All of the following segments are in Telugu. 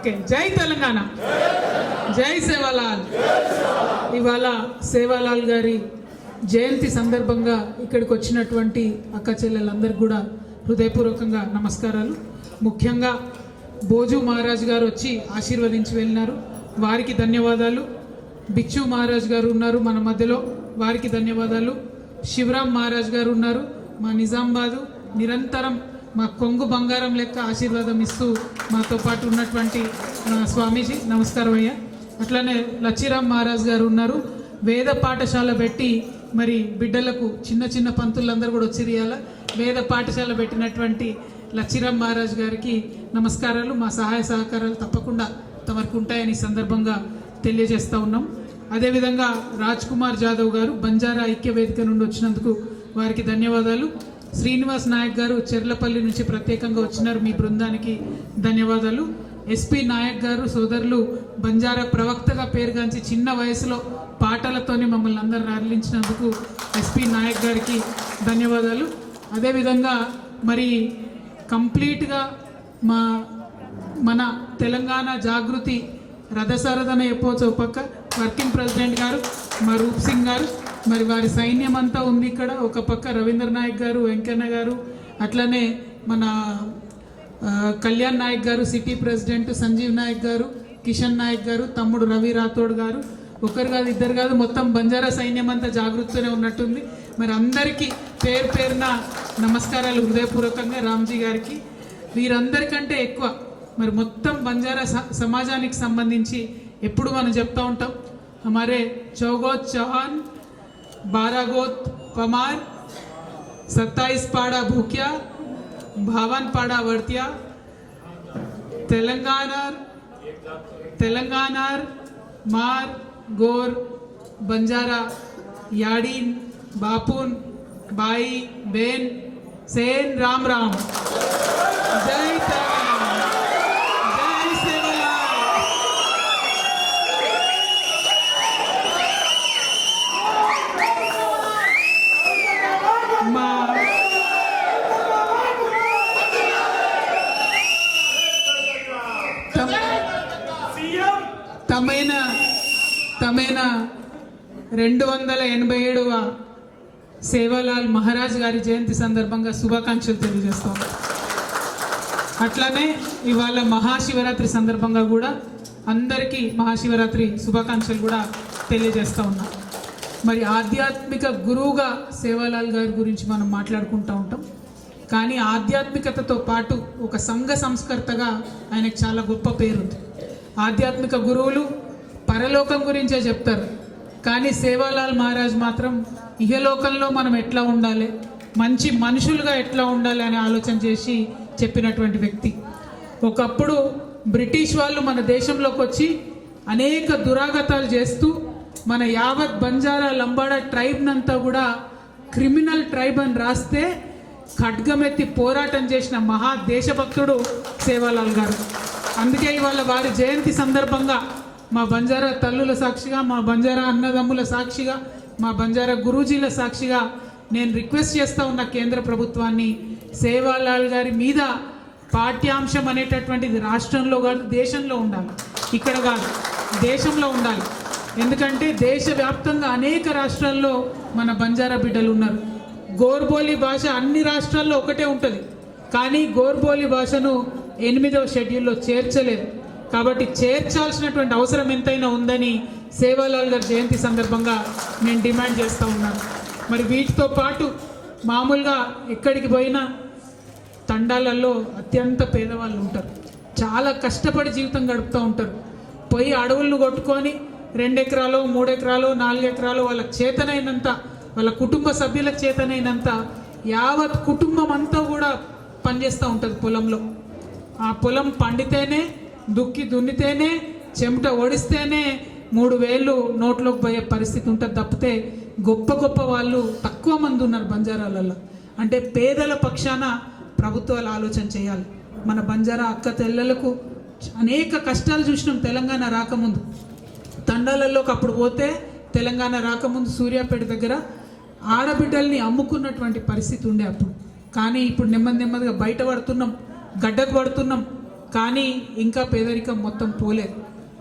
ఓకే, జై తెలంగాణ. జై సేవాలాల్. ఇవాళ సేవాలాల్ గారి జయంతి సందర్భంగా ఇక్కడికి వచ్చినటువంటి అక్క చెల్లెలందరికీ కూడా హృదయపూర్వకంగా నమస్కారాలు. ముఖ్యంగా భోజు మహారాజ్ గారు వచ్చి ఆశీర్వదించి వెళ్ళినారు. వారికి ధన్యవాదాలు. బిచ్చు మహారాజ్ గారు ఉన్నారు మన మధ్యలో. వారికి ధన్యవాదాలు. శివరాం మహారాజ్ గారు ఉన్నారు. మా నిజామాబాదు నిరంతరం మా కొంగు బంగారం లెక్క ఆశీర్వాదం ఇస్తూ మాతో పాటు ఉన్నటువంటి స్వామీజీ నమస్కారం అయ్యా. అట్లానే లచ్చిరామ్ మహారాజ్ గారు ఉన్నారు. వేద పాఠశాల పెట్టి మరి బిడ్డలకు చిన్న చిన్న పంతులందరూ కూడా వచ్చిరియాల వేద పాఠశాల పెట్టినటువంటి లచ్చిరామ్ మహారాజ్ గారికి నమస్కారాలు. మా సహాయ సహకారాలు తప్పకుండా తమకు ఉంటాయని ఈ సందర్భంగా తెలియజేస్తూ ఉన్నాం. అదేవిధంగా రాజ్ కుమార్ జాదవ్ గారు బంజారా ఐక్య వేదిక నుండి వచ్చినందుకు వారికి ధన్యవాదాలు. శ్రీనివాస్ నాయక్ గారు చెర్లపల్లి నుంచి ప్రత్యేకంగా వచ్చినారు మీ బృందానికి ధన్యవాదాలు. ఎస్పి నాయక్ గారు సోదరులు బంజారా ప్రవక్తగా పేరుగాంచి చిన్న వయసులో పాటలతోనే మమ్మల్ని అందరు రరలించినందుకు ఎస్పి నాయక్ గారికి ధన్యవాదాలు. అదేవిధంగా మరి కంప్లీట్గా మా మన తెలంగాణ జాగృతి రథసారథన ఎప్పవచ్చు పక్క వర్కింగ్ ప్రెసిడెంట్ గారు మా రూప్ సింగ్ గారు మరి వారి సైన్యం అంతా ఉంది ఇక్కడ. ఒక పక్క రవీంద్ర నాయక్ గారు వెంకన్న గారు అట్లనే మన కళ్యాణ్ నాయక్ గారు సిటీ ప్రెసిడెంట్ సంజీవ్ నాయక్ గారు కిషన్ నాయక్ గారు తమ్ముడు రవి రాథోడ్ గారు. ఒకరు కాదు ఇద్దరు కాదు మొత్తం బంజారా సైన్యం అంతా జాగృతితోనే ఉన్నట్టుంది. మరి అందరికీ పేరు పేరున నమస్కారాలు హృదయపూర్వకంగా రామ్జీ గారికి. వీరందరికంటే ఎక్కువ మరి మొత్తం బంజారా స- సమాజానికి సంబంధించి ఎప్పుడు మనం చెప్తూ ఉంటాం. హమారే చౌగోత్ చౌహాన్ బారాగోత్ పమార్ సత్తాయిస్ పాడా భూక్యా భావన్ పాడా వర్త్యా తెలంగాణ తెలంగాణ మార్ గోర్ బంజారా యాడీన్ బాపున్ బాయి బేన్ సేన్ రామ్ రామ్ జై తెలంగాణ జై సేవలాల్ మా తమ- తమైన తమైన రెండు వందల ఎనభై ఏడవ సేవాలాల్ మహారాజ్ గారి జయంతి సందర్భంగా శుభాకాంక్షలు తెలియజేస్తాం. అట్లానే ఇవాళ మహాశివరాత్రి సందర్భంగా కూడా అందరికీ మహాశివరాత్రి శుభాకాంక్షలు కూడా తెలియజేస్తూ ఉన్నాం. మరి ఆధ్యాత్మిక గురువుగా సేవాలాల్ గారి గురించి మనం మాట్లాడుకుంటూ ఉంటాం. కానీ ఆధ్యాత్మికతతో పాటు ఒక సంఘ సంస్కర్తగా ఆయనకు చాలా గొప్ప పేరుంది. ఆధ్యాత్మిక గురువులు పరలోకం గురించే చెప్తారు. కానీ సేవాలాల్ మహారాజ్ మాత్రం ఇహలోకంలో మనం ఎట్లా ఉండాలి? మంచి మనుషులుగా ఎట్లా ఉండాలి అని ఆలోచన చేసి చెప్పినటువంటి వ్యక్తి. ఒకప్పుడు బ్రిటిష్ వాళ్ళు మన దేశంలోకి వచ్చి అనేక దురాగతాలు చేస్తూ మన యావత్ బంజారా లంబాడా ట్రైబ్నంతా కూడా క్రిమినల్ ట్రైబ్ అని రాస్తే ఖడ్గమెత్తి పోరాటం చేసిన మహా దేశభక్తుడు సేవాలాల్ గారు. అందుకే ఇవాళ వారి జయంతి సందర్భంగా మా బంజారా తల్లుల సాక్షిగా మా బంజారా అన్నదమ్ముల సాక్షిగా మా బంజారా గురూజీల సాక్షిగా నేను రిక్వెస్ట్ చేస్తూ ఉన్న కేంద్ర ప్రభుత్వాన్ని సేవాలాల్ గారి మీద పాఠ్యాంశం అనేటటువంటిది రాష్ట్రంలో కాదు దేశంలో ఉండాలి. ఇక్కడ కాదు దేశంలో ఉండాలి. ఎందుకంటే దేశవ్యాప్తంగా అనేక రాష్ట్రాల్లో మన బంజారా బిడ్డలు ఉన్నారు. గోర్బోలి భాష అన్ని రాష్ట్రాల్లో ఒకటే ఉంటుంది. కానీ గోర్బోలి భాషను ఎనిమిదవ షెడ్యూల్లో చేర్చలేదు కాబట్టి చేర్చాల్సినటువంటి అవసరం ఎంతైనా ఉందని సేవాలాల్ గారి జయంతి సందర్భంగా నేను డిమాండ్ చేస్తూ ఉన్నాను మరి వీటితో పాటు మామూలుగా ఎక్కడికి పోయినా తండాలలో అత్యంత పేదవాళ్ళు ఉంటారు. చాలా కష్టపడి జీవితం గడుపుతూ ఉంటారు. పోయి అడవులను కొట్టుకొని రెండు ఎకరాలు మూడు ఎకరాలు నాలుగు ఎకరాలు వాళ్ళ చేతనైనంత వాళ్ళ కుటుంబ సభ్యుల చేతనైనంత యావత్ కుటుంబం అంతా కూడా పనిచేస్తూ ఉంటుంది పొలంలో. ఆ పొలం పండితేనే దుక్కి దున్నితేనే చెమట ఓడిస్తేనే మూడు వేలు నోట్లోకి పోయే పరిస్థితి ఉంటుంది తప్పితే గొప్ప గొప్ప వాళ్ళు తక్కువ మంది ఉన్నారు బంజారాలలో. అంటే పేదల పక్షాన ప్రభుత్వాలు ఆలోచన చేయాలి. మన బంజారా అక్క తెల్లలకు అనేక కష్టాలు చూసినాం తెలంగాణ రాకముందు. తండాలలోకి అప్పుడు పోతే తెలంగాణ రాకముందు సూర్యాపేట దగ్గర ఆడబిడ్డల్ని అమ్ముకున్నటువంటి పరిస్థితి ఉండే అప్పుడు. కానీ ఇప్పుడు నెమ్మది నెమ్మదిగా బయట పడుతున్నాం గడ్డకు పడుతున్నాం కానీ ఇంకా పేదరికం మొత్తం పోలేదు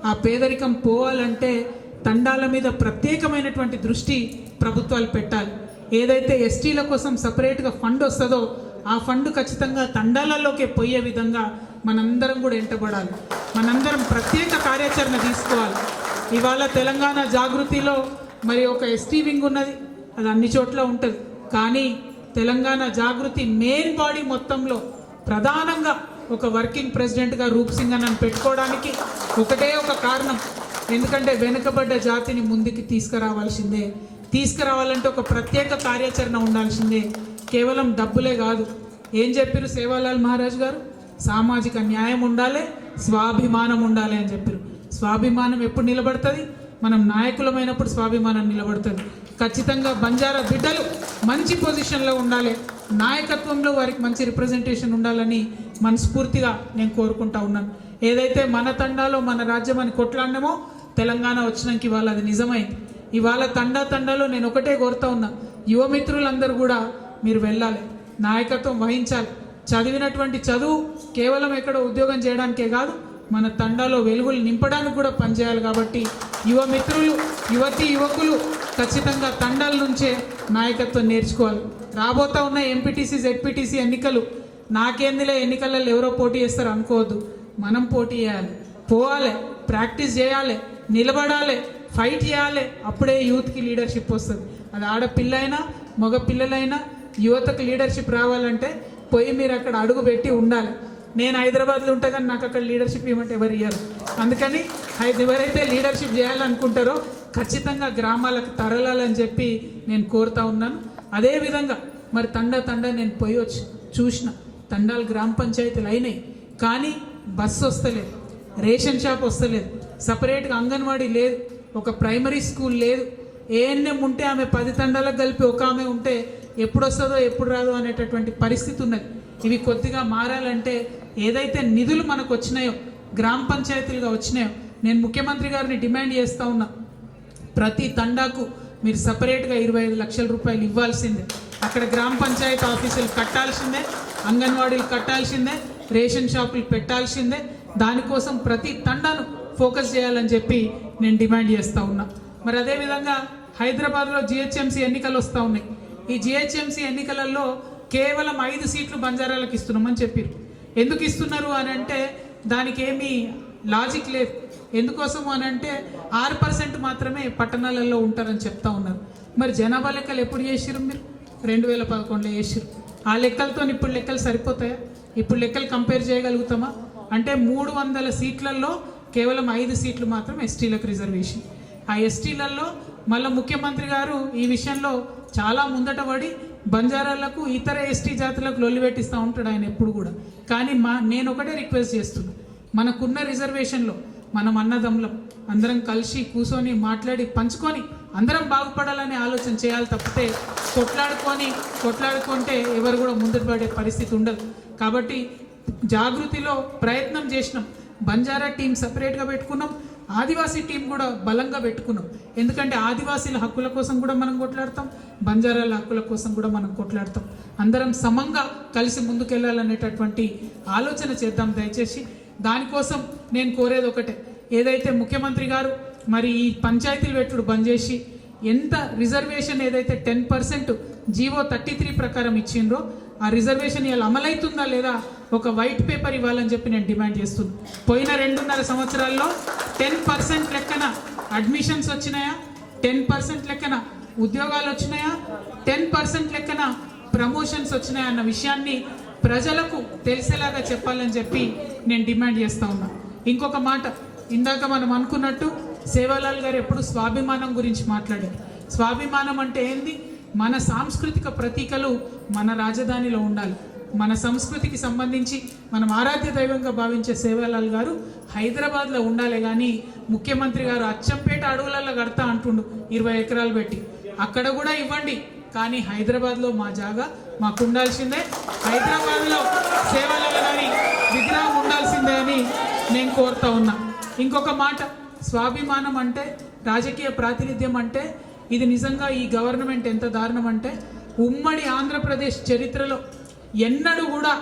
ఆ పేదరికం పోవాలంటే తండాల మీద ప్రత్యేకమైనటువంటి దృష్టి ప్రభుత్వాలు పెట్టాలి. ఏదైతే ఎస్టీల కోసం సపరేట్గా ఫండ్ వస్తుందో ఆ ఫండ్ ఖచ్చితంగా తండాలలోకి పోయే విధంగా మనందరం కూడా ఎంటబడాలి. మనందరం ప్రత్యేక కార్యాచరణ తీసుకోవాలి. ఇవాళ తెలంగాణ జాగృతిలో మరి ఒక ఎస్టీ వింగ్ ఉన్నది. అది అన్ని చోట్ల ఉంటుంది. కానీ తెలంగాణ జాగృతి మెయిన్ బాడీ మొత్తంలో ప్రధానంగా ఒక వర్కింగ్ ప్రెసిడెంట్గా రూప్ సింగ్ అని పెట్టుకోవడానికి ఒకటే ఒక కారణం. ఎందుకంటే వెనుకబడ్డ జాతిని ముందుకు తీసుకురావాల్సిందే. తీసుకురావాలంటే ఒక ప్రత్యేక కార్యాచరణ ఉండాల్సిందే. కేవలం డబ్బులే కాదు. ఏం చెప్పారు సేవాలాల్ మహారాజ్ గారు? సామాజిక న్యాయం ఉండాలి స్వాభిమానం ఉండాలి అని చెప్పారు స్వాభిమానం ఎప్పుడు నిలబడుతుంది? మనం నాయకులమైనప్పుడు స్వాభిమానం నిలబడుతుంది. ఖచ్చితంగా బంజారా బిడ్డలు మంచి పొజిషన్లో ఉండాలి. నాయకత్వంలో వారికి మంచి రిప్రజెంటేషన్ ఉండాలని మనస్ఫూర్తిగా నేను కోరుకుంటా ఉన్నాను. ఏదైతే మన తండాలో మన రాజ్యం అని కొట్లాడినామో తెలంగాణ వచ్చినాక ఇవాళ అది నిజమైంది. ఇవాళ తండా తండాలో నేను ఒకటే కోరుతా ఉన్నా యువమిత్రులందరూ కూడా మీరు వెళ్ళాలి నాయకత్వం వహించాలి. చదివినటువంటి చదువు కేవలం ఎక్కడ ఉద్యోగం చేయడానికే కాదు మన తండాలో వెలుగులు నింపడానికి కూడా పనిచేయాలి కాబట్టి యువ మిత్రులు యువతి యువకులు ఖచ్చితంగా తండాల నుంచే నాయకత్వం నేర్చుకోవాలి. రాబోతా ఉన్న ఎంపీటీసీ జెడ్పీటీసీ ఎన్నికలు నాకేందిలే ఎన్నికలలో ఎవరో పోటీ చేస్తారు అనుకోవద్దు. మనం పోటీ చేయాలి. పోవాలి ప్రాక్టీస్ చేయాలి నిలబడాలి ఫైట్ చేయాలి అప్పుడే యూత్కి లీడర్షిప్ వస్తుంది. అది ఆడపిల్ల అయినా మగ పిల్లలైనా యువతకు లీడర్షిప్ రావాలంటే పోయి మీరు అక్కడ అడుగు పెట్టి ఉండాలి. నేను హైదరాబాద్లో ఉంటా కానీ నాకు అక్కడ లీడర్షిప్ ఇవ్వమంటే ఎవరు ఇవ్వరు అందుకని హై- ఎవరైతే లీడర్షిప్ చేయాలనుకుంటారో ఖచ్చితంగా గ్రామాలకు తరలాలని చెప్పి నేను కోరుతా ఉన్నాను. అదేవిధంగా మరి తండ తండ నేను పోయి వచ్చి చూసిన తండాలు గ్రామ పంచాయతీలు అయినాయి. కానీ బస్సు వస్తలేదు. రేషన్ షాప్ వస్తలేదు. సపరేట్గా అంగన్వాడీ లేదు. ఒక ప్రైమరీ స్కూల్ లేదు. ఏఎన్ఎం ఉంటే ఆమె పది తండాలకు కలిపి ఒక ఆమె ఉంటే ఎప్పుడు వస్తుందో ఎప్పుడు రాదో అనేటటువంటి పరిస్థితి ఉన్నది. ఇవి కొద్దిగా మారాలంటే ఏదైతే నిధులు మనకు వచ్చినాయో గ్రామ పంచాయతీలుగా వచ్చినాయో నేను ముఖ్యమంత్రి గారిని డిమాండ్ చేస్తూ ఉన్నా. ప్రతి తండాకు మీరు సపరేట్గా ఇరవై ఐదు లక్షల రూపాయలు ఇవ్వాల్సిందే. అక్కడ గ్రామ పంచాయతీ ఆఫీసులు కట్టాల్సిందే అంగన్వాడీలు కట్టాల్సిందే రేషన్ షాపులు పెట్టాల్సిందే. దానికోసం ప్రతి తండాను ఫోకస్ చేయాలని చెప్పి నేను డిమాండ్ చేస్తూ ఉన్నా. మరి అదేవిధంగా హైదరాబాద్లో జిహెచ్ఎంసీ ఎన్నికలు వస్తూ ఉన్నాయి. ఈ జిహెచ్ఎంసీ ఎన్నికలలో కేవలం ఐదు సీట్లు బంజారాలకు ఇస్తున్నామని చెప్పారు ఎందుకు ఇస్తున్నారు అని అంటే దానికి ఏమీ లాజిక్ లేదు. ఎందుకోసం అని అంటే ఆరు పర్సెంట్ మాత్రమే పట్టణాలలో ఉంటారని చెప్తా ఉన్నారు. మరి జనాభా లెక్కలు ఎప్పుడు చేసిరు మీరు? రెండు వేల పదకొండులో చేసిరు ఆ లెక్కలతో ఇప్పుడు లెక్కలు సరిపోతాయా? ఇప్పుడు లెక్కలు కంపేర్ చేయగలుగుతామా? అంటే మూడు వందల సీట్లలో కేవలం ఐదు సీట్లు మాత్రం ఎస్టీలకు రిజర్వేషన్ ఆ ఎస్టీలలో మళ్ళీ ముఖ్యమంత్రి గారు ఈ విషయంలో చాలా ముందట పడి బంజారాలకు ఇతర ఎస్టీ జాతులకు లొల్లి పెట్టిస్తూ ఉంటాడు ఆయన ఎప్పుడు కూడా. కానీ మా నేను ఒకటే రిక్వెస్ట్ చేస్తున్నాను మనకున్న రిజర్వేషన్లో మనం అన్నదమ్ములం. అందరం కలిసి కూర్చొని మాట్లాడి పంచుకొని అందరం బాగుపడాలనే ఆలోచన చేయాలి తప్పితే కొట్లాడుకొని కొట్లాడుకుంటే ఎవరు కూడా ముందుకు పడే పరిస్థితి ఉండదు. కాబట్టి జాగృతిలో ప్రయత్నం చేసినాం. బంజారా టీం సపరేట్గా పెట్టుకున్నాం. ఆదివాసీ టీం కూడా బలంగా పెట్టుకున్నాం. ఎందుకంటే ఆదివాసీల హక్కుల కోసం కూడా మనం కొట్లాడతాం. బంజారాల హక్కుల కోసం కూడా మనం కొట్లాడతాం. అందరం సమంగా కలిసి ముందుకెళ్ళాలనేటటువంటి ఆలోచన చేద్దాం దయచేసి. దానికోసం నేను కోరేది ఒకటే. ఏదైతే ముఖ్యమంత్రి గారు మరి ఈ పంచాయతీలు పెట్టుడు బంద్ చేసి ఎంత రిజర్వేషన్ ఏదైతే ten percent GO thirty three ప్రకారం ఇచ్చిండ్రో ఆ రిజర్వేషన్ ఇలా అమలవుతుందా లేదా ఒక వైట్ పేపర్ ఇవ్వాలని చెప్పి నేను డిమాండ్ చేస్తున్నాను పోయిన రెండున్నర సంవత్సరాల్లో టెన్ పర్సెంట్ లెక్కన అడ్మిషన్స్ వచ్చినాయా? టెన్ పర్సెంట్ లెక్కన ఉద్యోగాలు వచ్చినాయా? టెన్ పర్సెంట్ లెక్కన ప్రమోషన్స్ వచ్చినాయా అన్న విషయాన్ని ప్రజలకు తెలిసేలాగా చెప్పాలని చెప్పి నేను డిమాండ్ చేస్తా ఉన్నా. ఇంకొక మాట ఇందాక మనం అనుకున్నట్టు సేవాలాల్ గారు ఎప్పుడు స్వాభిమానం గురించి మాట్లాడారు. స్వాభిమానం అంటే ఏంది? మన సాంస్కృతిక ప్రతీకలు మన రాజధానిలో ఉండాలి. మన సంస్కృతికి సంబంధించి మనం ఆరాధ్య దైవంగా భావించే సేవాలాల్ గారు హైదరాబాద్లో ఉండాలి కానీ ముఖ్యమంత్రి గారు అచ్చంపేట అడవులలో కడతా అంటుండు ఇరవై ఎకరాలు పెట్టి. అక్కడ కూడా ఇవ్వండి. కానీ హైదరాబాద్లో మా జాగా మాకు ఉండాల్సిందే. హైదరాబాద్లో సేవాలాల్ గారి విగ్రహం ఉండాల్సిందే అని నేను కోరుతా ఉన్నా. ఇంకొక మాట స్వాభిమానం అంటే రాజకీయ ప్రాతినిధ్యం అంటే ఇది నిజంగా ఈ గవర్నమెంట్ ఎంత దారుణం అంటే ఉమ్మడి ఆంధ్రప్రదేశ్ చరిత్రలో ఎన్నడూ కూడా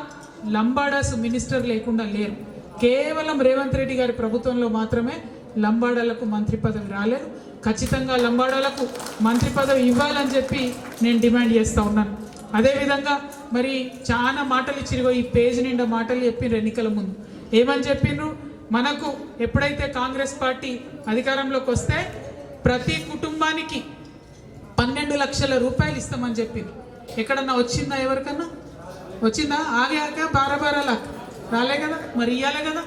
లంబాడాస్ మినిస్టర్ లేకుండా లేరు. కేవలం రేవంత్ రెడ్డి గారి ప్రభుత్వంలో మాత్రమే లంబాడాలకు మంత్రి పదవి రాలేదు. ఖచ్చితంగా లంబాడాలకు మంత్రి పదవి ఇవ్వాలని చెప్పి నేను డిమాండ్ చేస్తూ ఉన్నాను. అదేవిధంగా మరి చాలా మాటలు ఇచ్చిరుగో ఈ పేజ్ నిండా మాటలు చెప్పిండ్రు ఎన్నికల ముందు. ఏమని చెప్పిండ్రు మనకు ఎప్పుడైతే కాంగ్రెస్ పార్టీ అధికారంలోకి వస్తే ప్రతి కుటుంబానికి పన్నెండు లక్షల రూపాయలు ఇస్తామని చెప్పింది. ఎక్కడన్నా వచ్చిందా ఎవరికన్నా? వచ్చిందా? ఆగాక ఆగే రాలే కదా? మరి ఇయ్యాలే కదా?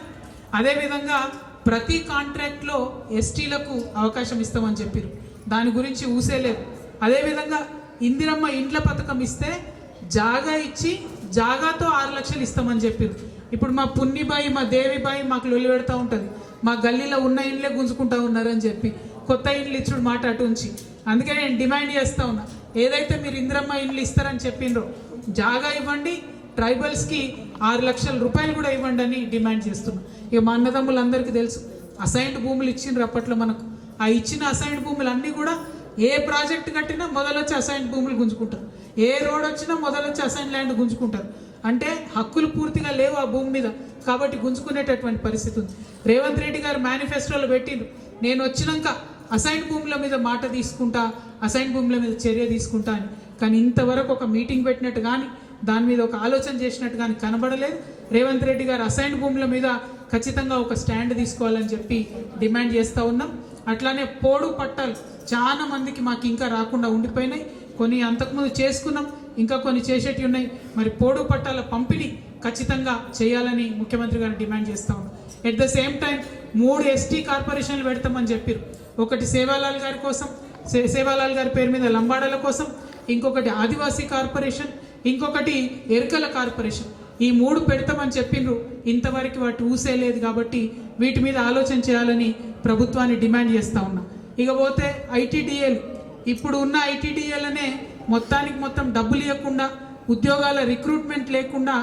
అదేవిధంగా ప్రతి కాంట్రాక్ట్లో ఎస్టీలకు అవకాశం ఇస్తామని చెప్పారు దాని గురించి ఊసేలేదు అదేవిధంగా ఇందిరమ్మ ఇండ్ల పథకం ఇస్తే జాగా ఇచ్చి జాగాతో ఆరు లక్షలు ఇస్తామని చెప్పారు ఇప్పుడు మా పున్నిబాయి మా దేవిబాయి మాకు లొల్లి పెడతా ఉంటుంది. మా గల్లీలో ఉన్న ఇండ్లే గుంజుకుంటా ఉన్నారని చెప్పి కొత్త ఇండ్లు ఇచ్చుడు మాట అటు ఉంచి. అందుకే నేను డిమాండ్ చేస్తా ఉన్నా. ఏదైతే మీరు ఇందిరమ్మ ఇండ్లు ఇస్తారని చెప్పిండ్రో జాగా ఇవ్వండి. ట్రైబల్స్కి ఆరు లక్షల రూపాయలు కూడా ఇవ్వండి అని డిమాండ్ చేస్తున్నాం. ఇక మా అన్నదమ్ములందరికీ తెలుసు అసైన్డ్ భూములు ఇచ్చిండ్రు అప్పట్లో మనకు. ఆ ఇచ్చిన అసైన్డ్ భూములు అన్నీ కూడా ఏ ప్రాజెక్ట్ కట్టినా మొదలొచ్చి అసైన్డ్ భూములు గుంజుకుంటారు. ఏ రోడ్ వచ్చినా మొదలొచ్చి అసైన్ ల్యాండ్ గుంజుకుంటారు. అంటే హక్కులు పూర్తిగా లేవు ఆ భూమి మీద కాబట్టి గుంజుకునేటటువంటి పరిస్థితి ఉంది. రేవంత్ రెడ్డి గారు మేనిఫెస్టోలో పెట్టిండు. నేను వచ్చినాక అసైన్ భూముల మీద మాట తీసుకుంటా అసైన్ భూముల మీద చర్య తీసుకుంటా అని. కానీ ఇంతవరకు ఒక మీటింగ్ పెట్టినట్టు కానీ దాని మీద ఒక ఆలోచన చేసినట్టు కానీ కనబడలేదు. రేవంత్ రెడ్డి గారు అసైన్ భూముల మీద ఖచ్చితంగా ఒక స్టాండ్ తీసుకోవాలని చెప్పి డిమాండ్ చేస్తూ ఉన్నాం. అట్లానే పోడు పట్టాలు చాలా మందికి మాకు ఇంకా రాకుండా ఉండిపోయినాయి. కొన్ని అంతకుముందు చేసుకున్నాం. ఇంకా కొన్ని చేసేటివి ఉన్నాయి. మరి పోడు పట్టాల పంపిణీ ఖచ్చితంగా చేయాలని ముఖ్యమంత్రి గారు డిమాండ్ చేస్తూ ఉన్నాం. ఎట్ ద సేమ్ టైం మూడు ఎస్టీ కార్పొరేషన్లు పెడతామని చెప్పారు ఒకటి సేవాలాల్ గారి కోసం సే- సేవాలాల్ గారి పేరు మీద లంబాడల కోసం ఇంకొకటి ఆదివాసీ కార్పొరేషన్ ఇంకొకటి ఎరుకల కార్పొరేషన్. ఈ మూడు పెడతామని చెప్పిండ్రు ఇంతవరకు వాటి ఊసే లేదు కాబట్టి వీటి మీద ఆలోచన చేయాలని ప్రభుత్వాన్ని డిమాండ్ చేస్తూ ఉన్నా. ఇక పోతే ఐటీడీఏలు ఇప్పుడు ఉన్న ఐటీడీఏలనే మొత్తానికి మొత్తం డబ్బులు ఇవ్వకుండా ఉద్యోగాల రిక్రూట్మెంట్ లేకుండా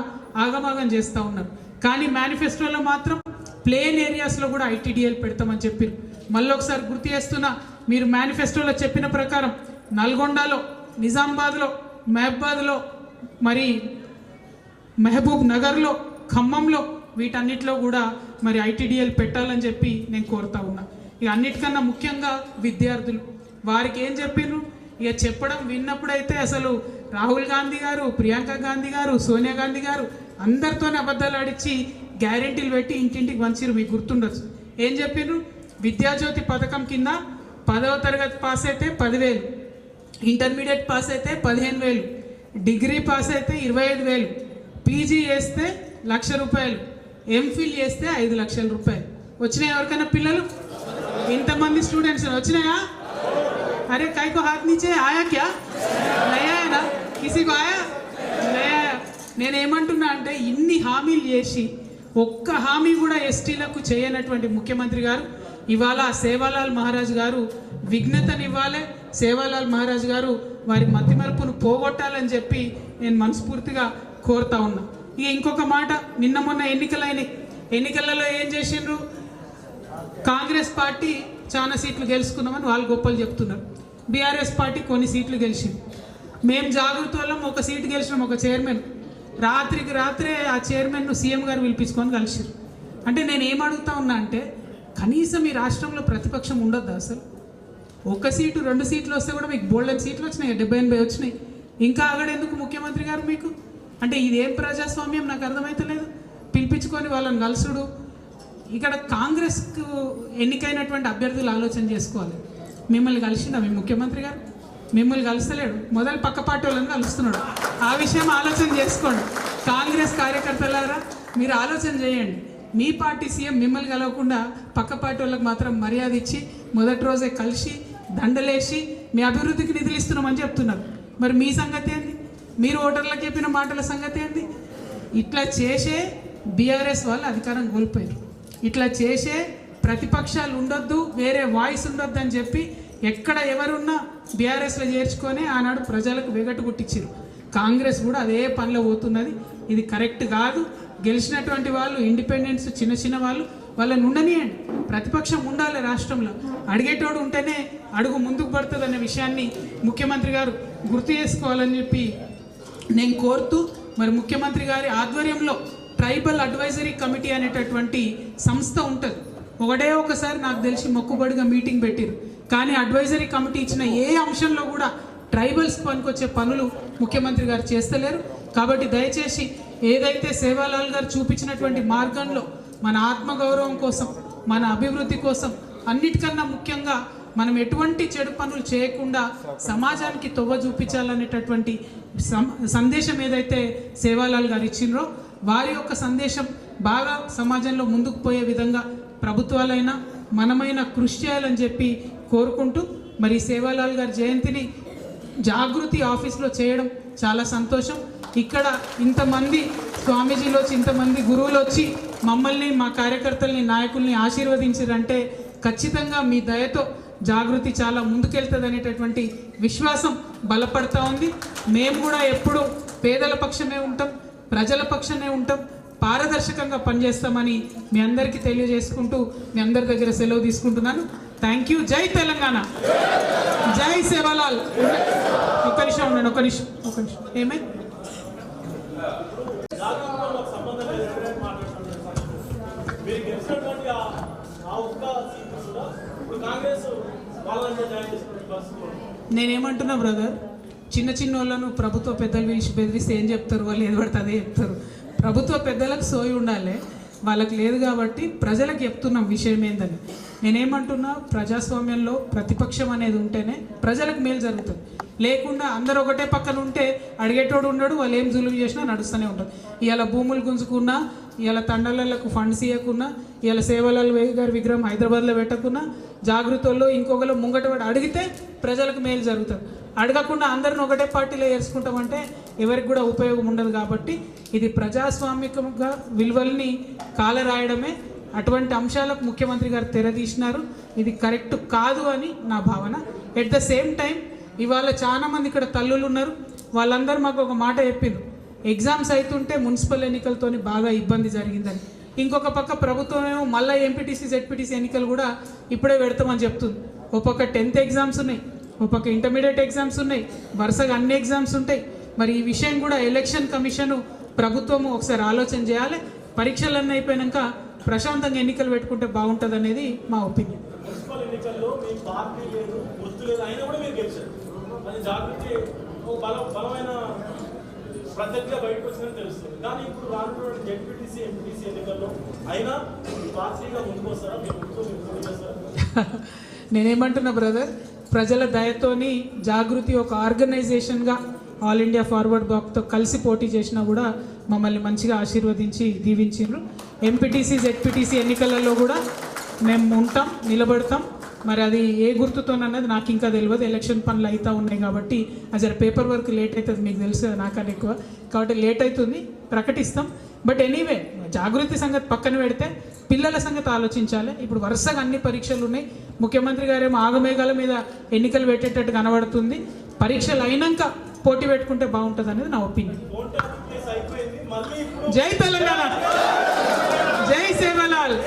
ఆగమాగం చేస్తూ ఉన్నారు. కానీ మేనిఫెస్టోలో మాత్రం ప్లేన్ ఏరియాస్లో కూడా ఐటీడీఎల్ పెడతామని చెప్పారు. మళ్ళీ ఒకసారి గుర్తు చేస్తున్నా మీరు మేనిఫెస్టోలో చెప్పిన ప్రకారం నల్గొండలో నిజామాబాద్లో మహబాద్లో మరి మహబూబ్ నగర్లో ఖమ్మంలో వీటన్నిటిలో కూడా మరి ఐటీడీఎల్ పెట్టాలని చెప్పి నేను కోరుతా ఉన్నా. ఇక అన్నిటికన్నా ముఖ్యంగా విద్యార్థులు. వారికి ఏం చెప్పిండ్రు ఇక చెప్పడం విన్నప్పుడైతే అసలు రాహుల్ గాంధీ గారు ప్రియాంక గాంధీ గారు సోనియా గాంధీ గారు అందరితోనే అబద్ధాలు ఆడిచ్చి గ్యారెంటీలు పెట్టి ఇంటింటికి వంచిరు మీకు గుర్తుండొచ్చు. ఏం చెప్పిండ్రు విద్యాజ్యోతి పథకం కింద పదవ తరగతి పాస్ అయితే పదివేలు ఇంటర్మీడియట్ పాస్ అయితే పదిహేను వేలు డిగ్రీ పాస్ అయితే ఇరవై ఐదు వేలు పీజీ చేస్తే లక్ష రూపాయలు ఎంఫిల్ చేస్తే ఐదు లక్షల రూపాయలు. వచ్చినాయి ఎవరికైనా పిల్లలు? ఇంతమంది స్టూడెంట్స్ వచ్చినాయా? अरे काय को हाथ नीचे आया क्या नहीं आया ना किसी को आया नहीं आया నేనేమంటున్నా అంటే ఇన్ని హామీలు చేసి ఒక్క హామీ కూడా ఎస్టీలకు చేయనటువంటి ముఖ్యమంత్రి గారు ఇవాళ సేవాలాల్ మహారాజ్ గారు విఘ్నతనివ్వాలి సేవాలాల్ మహారాజ్ గారు వారి మతిమరుపును పోగొట్టాలని చెప్పి నేను మనస్ఫూర్తిగా కోరుతా ఉన్నా ఇక ఇంకొక మాట నిన్న మొన్న ఎన్నికలైనవి ఎన్నికలలో ఏం చేసిండ్రు కాంగ్రెస్ పార్టీ చాలా సీట్లు గెలుచుకున్నామని వాళ్ళు గొప్పలు చెప్తున్నారు బీఆర్ఎస్ పార్టీ కొన్ని సీట్లు గెలిచింది. మేము జాగ్రత్త వాళ్ళం ఒక సీటు గెలిచినాం ఒక చైర్మన్. రాత్రికి రాత్రే ఆ చైర్మన్ను సీఎం గారు పిలిపించుకొని కలిసిరు అంటే నేను ఏం అడుగుతా ఉన్నా అంటే కనీసం ఈ రాష్ట్రంలో ప్రతిపక్షం ఉండొద్దు అసలు? ఒక సీటు రెండు సీట్లు వస్తే కూడా మీకు బోల్డెన్ సీట్లు వచ్చినాయి డెబ్బై ఎనభై వచ్చినాయి. ఇంకా ఆగడెందుకు ముఖ్యమంత్రి గారు మీకు? అంటే ఇదేం ప్రజాస్వామ్యం? నాకు అర్థమవుతలేదు పిలిపించుకొని వాళ్ళని కలుసుడు. ఇక్కడ కాంగ్రెస్కు ఎన్నికైనటువంటి అభ్యర్థులు ఆలోచన చేసుకోవాలి. మిమ్మల్ని కలిసిందా మీ ముఖ్యమంత్రి గారు? మిమ్మల్ని కలుస్తలేడు. మొదలు పక్క పార్టీ వాళ్ళని కలుస్తున్నాడు. ఆ విషయం ఆలోచన చేసుకోండి. కాంగ్రెస్ కార్యకర్తలారా మీరు ఆలోచన చేయండి. మీ పార్టీ సీఎం మిమ్మల్ని కలవకుండా పక్క పార్టీ వాళ్ళకి మాత్రం మర్యాద ఇచ్చి మొదటి రోజే కలిసి దండలేసి మీ అభివృద్ధికి నిధులు ఇస్తున్నామని చెప్తున్నారు. మరి మీ సంగతి ఏంది? మీరు ఓటర్లకు చెప్పిన మాటల సంగతి ఏంది? ఇట్లా చేసే బీఆర్ఎస్ వాళ్ళు అధికారం కోల్పోయారు. ఇట్లా చేసే ప్రతిపక్షాలు ఉండొద్దు వేరే వాయిస్ ఉండొద్దు అని చెప్పి ఎక్కడ ఎవరున్నా బీఆర్ఎస్లో చేర్చుకొని ఆనాడు ప్రజలకు వెగటు గుట్టించారు కాంగ్రెస్ కూడా అదే పనిలో పోతున్నది. ఇది కరెక్ట్ కాదు. గెలిచినటువంటి వాళ్ళు ఇండిపెండెన్స్ చిన్న చిన్న వాళ్ళు వాళ్ళని ఉండనియండి. ప్రతిపక్షం ఉండాలి రాష్ట్రంలో. అడిగేటోడు ఉంటేనే అడుగు ముందుకు పడుతుంది అనే విషయాన్ని ముఖ్యమంత్రి గారు గుర్తు చేసుకోవాలని చెప్పి నేను కోరుతూ మరి ముఖ్యమంత్రి గారి ఆధ్వర్యంలో ట్రైబల్ అడ్వైజరీ కమిటీ అనేటటువంటి సంస్థ ఉంటుంది. ఒకటే ఒకసారి నాకు తెలిసి మొక్కుబడిగా మీటింగ్ పెట్టిరు. కానీ అడ్వైజరీ కమిటీ ఇచ్చిన ఏ అంశంలో కూడా ట్రైబల్స్ పనికొచ్చే పనులు ముఖ్యమంత్రి గారు చేస్తలేరు. కాబట్టి దయచేసి ఏదైతే సేవాలాల్ గారు చూపించినటువంటి మార్గంలో మన ఆత్మగౌరవం కోసం మన అభివృద్ధి కోసం అన్నిటికన్నా ముఖ్యంగా మనం ఎటువంటి చెడు పనులు చేయకుండా సమాజానికి తొవ్వ చూపించాలనేటటువంటి సం- సందేశం ఏదైతే సేవాలాల్ గారు ఇచ్చిండ్రో వారి యొక్క సందేశం బాగా సమాజంలో ముందుకు పోయే విధంగా ప్రభుత్వాలైనా మనమైనా కృషి చేయాలని చెప్పి కోరుకుంటూ మరి సేవాలాల్ గారి జయంతిని జాగృతి ఆఫీస్లో చేయడం చాలా సంతోషం. ఇక్కడ ఇంతమంది స్వామీజీలు వచ్చి ఇంతమంది గురువులు వచ్చి మమ్మల్ని మా కార్యకర్తల్ని నాయకుల్ని ఆశీర్వదించారంటే ఖచ్చితంగా మీ దయతో జాగృతి చాలా ముందుకెళ్తుంది అనేటటువంటి విశ్వాసం బలపడతా ఉంది. మేము కూడా ఎప్పుడు పేదల పక్షమే ఉంటాం ప్రజల పక్షమే ఉంటాం. పారదర్శకంగా పనిచేస్తామని మీ అందరికీ తెలియజేసుకుంటూ మీ అందరి దగ్గర సెలవు తీసుకుంటున్నాను. థ్యాంక్ యూ జై తెలంగాణ. జై సేవాలాల్ ఒక నిమిషం ఉండండి ఒక నిమిషం ఒక నిమిషం. ఏమై నేనేమంటున్నా బ్రదర్ చిన్న చిన్న వాళ్ళను ప్రభుత్వ పెద్దలు పిలిచి బెదిరిస్తే ఏం చెప్తారు? వాళ్ళు ఏది పడితే అదే చెప్తారు. ప్రభుత్వ పెద్దలకు సోయి ఉండాలి వాళ్ళకి లేదు కాబట్టి ప్రజలకు చెప్తున్నాం విషయం ఏందని. నేనేమంటున్నా ప్రజాస్వామ్యంలో ప్రతిపక్షం అనేది ఉంటేనే ప్రజలకు మేలు జరుగుతుంది. లేకుండా అందరు ఒకటే పక్కన ఉంటే అడిగేటోడు ఉండడు వాళ్ళు ఏం జులుం చేసినా నడుస్తూనే ఉంటుంది ఇవాళ భూములు గుంజుకున్నా ఇవాళ తండలకు ఫండ్స్ ఇవ్వకున్నా ఇవాళ సేవలాల్ గారి విగ్రహం హైదరాబాద్లో పెట్టకున్నా జాగృతల్లో ఇంకొకరు ముంగట అడిగితే ప్రజలకు మేలు జరుగుతుంది. అడగకుండా అందరిని ఒకటే పార్టీలో వేసుకుంటామంటే ఎవరికి కూడా ఉపయోగం ఉండదు కాబట్టి ఇది ప్రజాస్వామికంగా విలువల్ని కాలరాయడమే. అటువంటి అంశాలకు ముఖ్యమంత్రి గారు తెరదీసినారు ఇది కరెక్ట్ కాదు అని నా భావన. ఎట్ ద సేమ్ టైం ఇవాళ చాలా మంది ఇక్కడ తల్లులు ఉన్నారు. వాళ్ళందరూ మాకు ఒక మాట చెప్పిండ్రు ఎగ్జామ్స్ అవుతుంటే మున్సిపల్ ఎన్నికలతోని బాగా ఇబ్బంది జరిగిందని. ఇంకొక పక్క ప్రభుత్వమేమో మళ్ళీ ఎంపీటీసీ జెడ్పీటీసీ ఎన్నికలు కూడా ఇప్పుడే పెడతామని చెప్తుంది. ఒక పక్క టెన్త్ ఎగ్జామ్స్ ఉన్నాయి. ఒక పక్క ఇంటర్మీడియట్ ఎగ్జామ్స్ ఉన్నాయి. వరుసగా అన్ని ఎగ్జామ్స్ ఉంటాయి. మరి ఈ విషయం కూడా ఎలక్షన్ కమిషన్ ప్రభుత్వము ఒకసారి ఆలోచన చేయాలి. పరీక్షలన్నీ అయిపోయాక ప్రశాంతంగా ఎన్నికలు పెట్టుకుంటే బాగుంటుంది అనేది మా ఒపీనియన్ బయటకు వచ్చిందని తెలుస్తుంది. కానీ ఇప్పుడు రానున్నటువంటి జెడ్పీటీసీ ఎంపీటీసీ ఎన్నికల్లో అయినా పార్టీగా ముందుకు వస్తారా? మీ చేస్తారా నేనేమంటున్నా బ్రదర్ ప్రజల దయతోని జాగృతి ఒక ఆర్గనైజేషన్గా ఆల్ ఇండియా ఫార్వర్డ్ బ్లాక్తో కలిసి పోటీ చేసినా కూడా మమ్మల్ని మంచిగా ఆశీర్వదించి దీవించిండ్రు. ఎంపీటీసీ జెడ్పీటీసీ ఎన్నికలలో కూడా మేము ఉంటాం నిలబడతాం. మరి అది ఏ గుర్తుతోనన్నది నాకు ఇంకా తెలియదు ఎలక్షన్ పనులు అవుతూ ఉన్నాయి కాబట్టి అది పేపర్ వర్క్ లేట్ అవుతుంది మీకు తెలుసు కదా నాకన్నా ఎక్కువ. కాబట్టి లేట్ అవుతుంది ప్రకటిస్తాం. బట్ ఎనీవే జాగృతి సంగతి పక్కన పెడితే పిల్లల సంగతి ఆలోచించాలి. ఇప్పుడు వరుసగా అన్ని పరీక్షలు ఉన్నాయి. ముఖ్యమంత్రి గారేమో ఆగమేఘాల మీద ఎన్నికలు పెట్టేటట్టు కనబడుతుంది. పరీక్షలు అయినాక పోటీ పెట్టుకుంటే బాగుంటుంది అనేది నా ఒపీనియన్. జై తెలంగాణ. జై సేవలాల్.